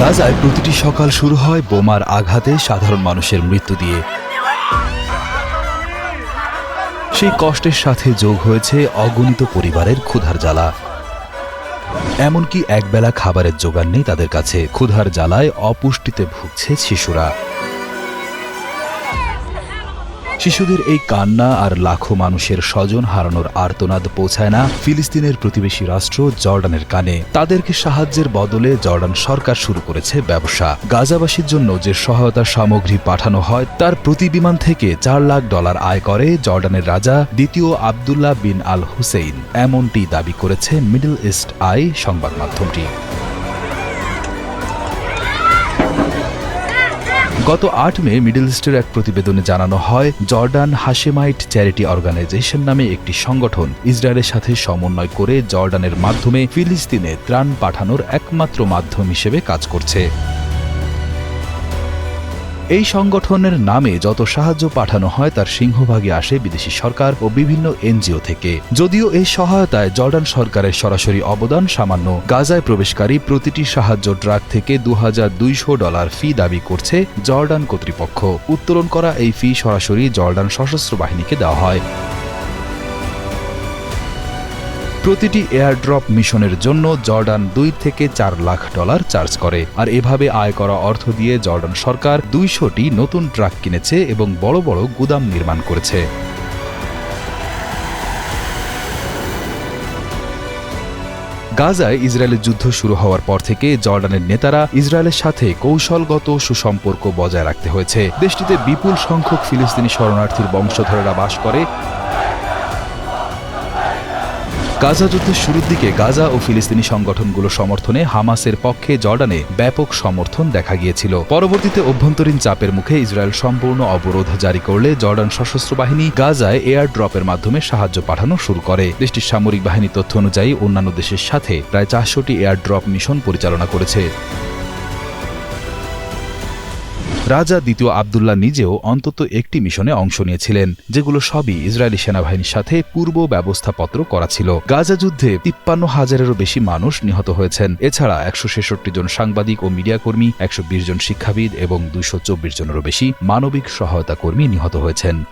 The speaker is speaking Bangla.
গাজায় প্রতিটি সকাল শুরু হয় বোমার আঘাতে সাধারণ মানুষের মৃত্যু দিয়ে। সেই কষ্টের সাথে যোগ হয়েছে অগণিত পরিবারের ক্ষুধার জ্বালা। এমনকি একবেলা খাবারের জোগান নেই তাদের কাছে। ক্ষুধার জ্বালায় অপুষ্টিতে ভুগছে শিশুরা। শিশুদের এই কান্না আর লাখো মানুষের স্বজন হারানোর আর্তনাদ পৌঁছায় না ফিলিস্তিনের প্রতিবেশী রাষ্ট্র জর্ডানের কানে। তাদেরকে সাহায্যের বদলে জর্ডান সরকার শুরু করেছে ব্যবসা। গাজাবাসীর জন্য যে সহায়তা সামগ্রী পাঠানো হয়, তার প্রতি বিমান থেকে চার লাখ ডলার আয় করে জর্ডানের রাজা দ্বিতীয় আবদুল্লাহ বিন আল হুসেইন এমনটি দাবি করেছে মিডল ইস্ট আই সংবাদ মাধ্যমটি। গত আট মে মিডল ইস্টের এক প্রতিবেদনে জানানো হয়, জর্ডান হাসেমাইট চ্যারিটি অর্গানাইজেশন নামে একটি সংগঠন ইসরায়েলের সাথে সমন্বয় করে জর্ডানের মাধ্যমে ফিলিস্তিনে ত্রাণ পাঠানোর একমাত্র মাধ্যম হিসেবে কাজ করছে। এই সংগঠনের নামে যত সাহায্য পাঠানো হয়, তার সিংহভাগই আসে বিদেশি সরকার ও বিভিন্ন এনজিও থেকে। যদিও এই সহায়তায় জর্ডান সরকারের সরাসরি অবদান সামান্য। গাজায় প্রবেশকারী প্রতিটি সাহায্য ড্রাগ থেকে দু হাজার দুইশো ডলার ফি দাবি করছে জর্ডান কর্তৃপক্ষ। উত্তোলন করা এই ফি সরাসরি জর্ডান সশস্ত্র বাহিনীকে দেওয়া হয়। প্রতিটি এয়ারড্রপ মিশনের জন্য জর্ডান দুই থেকে চার লাখ ডলার চার্জ করে। আর এভাবে আয় করা অর্থ দিয়ে জর্ডান সরকার দুইশোটি নতুন ট্রাক কিনেছে এবং বড় বড় গুদাম নির্মাণ করেছে। গাজায় ইসরায়েলের যুদ্ধ শুরু হওয়ার পর থেকে জর্ডানের নেতারা ইসরায়েলের সাথে কৌশলগত সুসম্পর্ক বজায় রাখতে হয়েছে। দেশটিতে বিপুল সংখ্যক ফিলিস্তিনি শরণার্থীর বংশধরেরা বাস করে। গাজা যুদ্ধের শুরুর দিকে গাজা ও ফিলিস্তিনি সংগঠনগুলো সমর্থনে হামাসের পক্ষে জর্ডানে ব্যাপক সমর্থন দেখা গিয়েছিল। পরবর্তীতে অভ্যন্তরীণ চাপের মুখে ইসরায়েল সম্পূর্ণ অবরোধ জারি করলে জর্ডান সশস্ত্র বাহিনী গাজায় এয়ার ড্রপের মাধ্যমে সাহায্য পাঠানো শুরু করে। দেশটির সামরিক বাহিনী তথ্য অনুযায়ী অন্যান্য দেশের সাথে প্রায় চারশোটি এয়ার ড্রপ মিশন পরিচালনা করেছে। রাজা দ্বিতীয় আবদুল্লাহ নিজেও অন্তত একটি মিশনে অংশ নিয়েছিলেন, যেগুলো সবই ইসরায়েলি সেনাবাহিনীর সাথে পূর্ব ব্যবস্থাপত্র করা ছিল। গাজা যুদ্ধে তিপ্পান্ন হাজারেরও বেশি মানুষ নিহত হয়েছেন। এছাড়া একশো ছেষট্টি জন সাংবাদিক ও মিডিয়া কর্মী, একশো বিশ জন শিক্ষাবিদ এবং দুইশো চব্বিশ জনেরও বেশি মানবিক সহায়তা কর্মী নিহত হয়েছেন।